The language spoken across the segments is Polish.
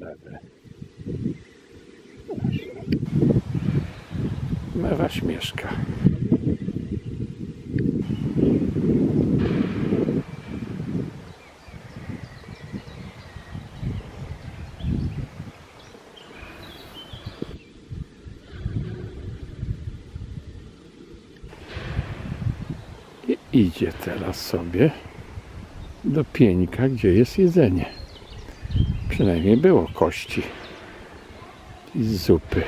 Mewy. Mewa śmieszka. Idzie teraz sobie do pieńka, gdzie jest jedzenie. Przynajmniej było kości i zupy.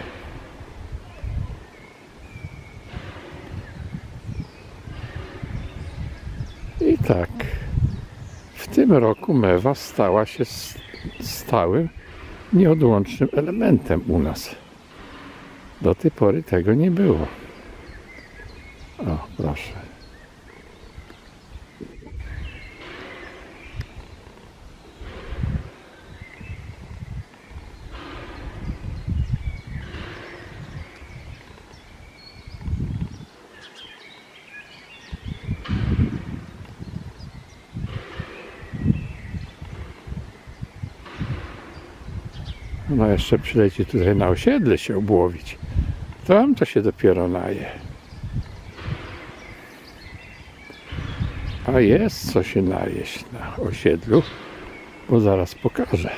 I tak, w tym roku mewa stała się stałym, nieodłącznym elementem u nas. Do tej pory tego nie było. O, proszę. No jeszcze przyleci tutaj na osiedle się obłowić. Tam to się dopiero naje. A jest co się najeść na osiedlu, bo zaraz pokażę.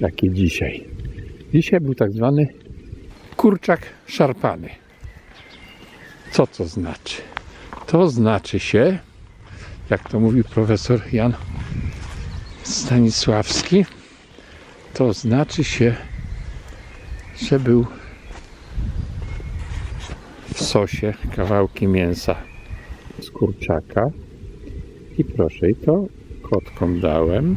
Jaki dzisiaj. Dzisiaj był tak zwany kurczak szarpany. Co to znaczy? To znaczy się, jak to mówił profesor Jan Stanisławski, to znaczy się, że był w sosie kawałki mięsa z kurczaka i proszę, i to kotkom dałem.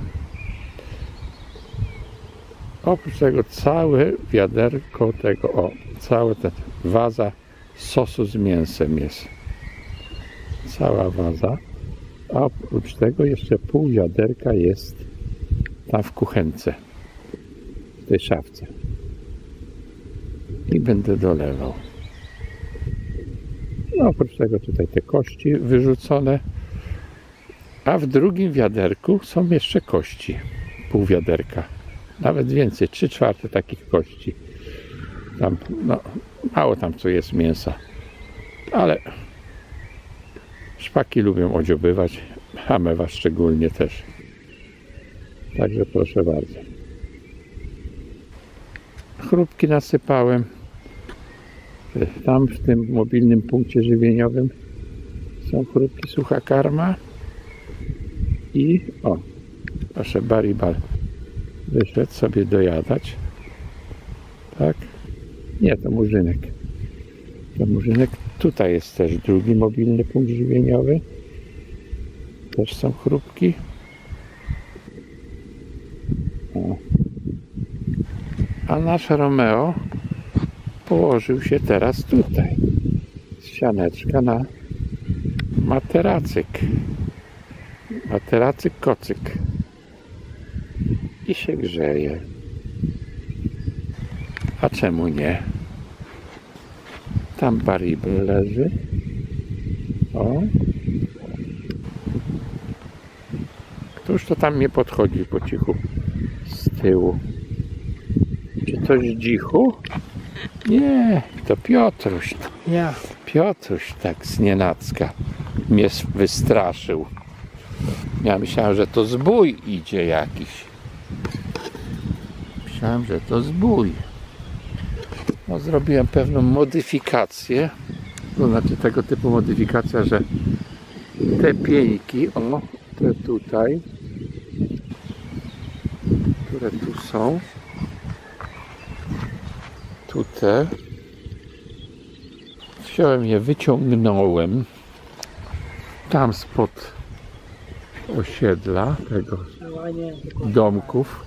Oprócz tego całe wiaderko tego, o, cała ta waza sosu z mięsem jest. Cała waza. A oprócz tego jeszcze pół wiaderka jest tam w kuchence tej szafce. I będę dolewał. No, oprócz tego tutaj te kości wyrzucone. A w drugim wiaderku są jeszcze kości. Pół wiaderka. Nawet więcej, trzy czwarte takich kości. Tam, no, mało tam co jest mięsa. Ale szpaki lubią odziobywać, a mewa szczególnie też. Także proszę bardzo chrupki nasypałem. Tam w tym mobilnym punkcie żywieniowym są chrupki, sucha karma. I o, proszę Baribal wyszedł sobie dojadać. Tak? Nie, to murzynek. To murzynek. Tutaj jest też drugi mobilny punkt żywieniowy. Też są chrupki. O. A nasz Romeo położył się teraz tutaj. Z sianeczka na materacyk. Materacyk kocyk. I się grzeje. A czemu nie? Tam baribel leży. O. Któż to tam nie podchodzi po cichu z tyłu? Czy to Zdzichu? Nie, to Piotruś. Ja. Piotruś tak z nienacka mnie wystraszył. Ja myślałem, że to zbój idzie jakiś. Myślałem, że to zbój. No, zrobiłem pewną modyfikację. To znaczy tego typu modyfikacja, że te pieńki, o, te tutaj, które tu są, tu te, wziąłem je, wyciągnąłem tam spod osiedla tego domków,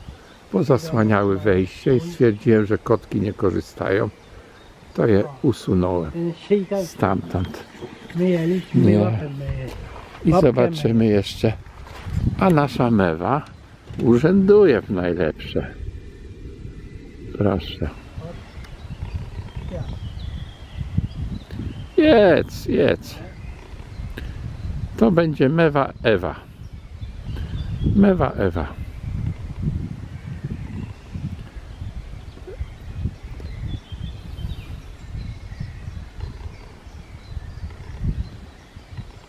bo zasłaniały wejście i stwierdziłem, że kotki nie korzystają. To je usunąłem stamtąd. Nie. I zobaczymy jeszcze. A nasza mewa urzęduje w najlepsze. Proszę. Jedz, jedz. To będzie mewa Ewa. Mewa Ewa.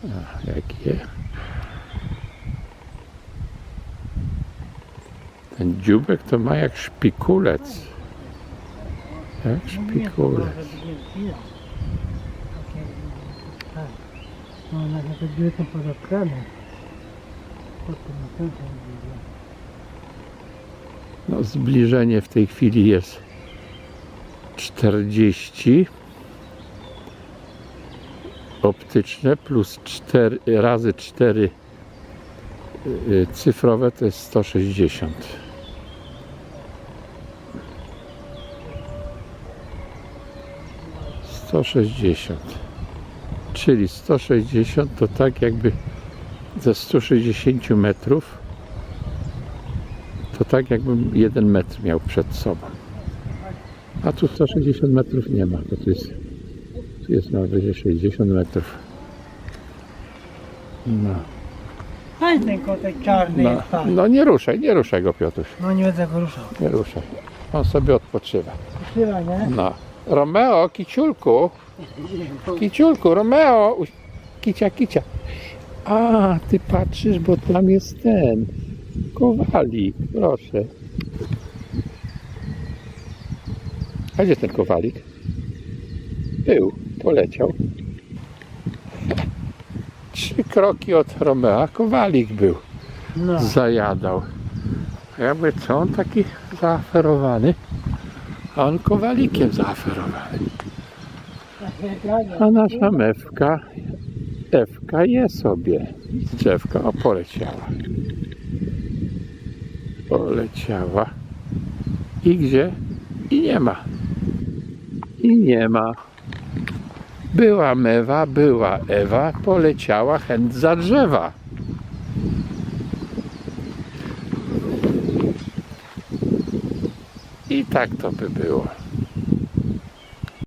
A, jak je. Ten dziubek to ma jak szpikulec. Jak szpikulec. No, na to były to pozakrane. Potem na pewno było. No, zbliżenie w tej chwili jest 40 optyczne plus 4 razy 4 y, cyfrowe to jest 160. Sto sześćdziesiąt. Czyli 160 to tak jakby ze 160 metrów to tak jakbym jeden metr miał przed sobą. A tu 160 metrów nie ma, bo tu jest, tu jest na wyżej 60 metrów. No, Fajny ten kotek czarny no, jest fajny. no nie ruszaj, nie ruszaj go Piotruś, No nie będę go ruszał. nie ruszaj. On sobie odpoczywa. Chyba, nie? No. Romeo, kiciulku, kiciulku, Romeo, kicia, kicia. A, ty patrzysz, bo tam jest ten, kowalik, proszę. A gdzie ten kowalik? Był, poleciał. Trzy kroki od Romea kowalik był, No. zajadał. A ja mówię, co on taki zaaferowany? A on kowalikiem zaaferowany. A nasza mewka, Ewka je sobie z drzewka, o poleciała. Poleciała. I gdzie? I nie ma. I nie ma. Była mewa, była Ewa, poleciała chęt za drzewa. I tak to by było.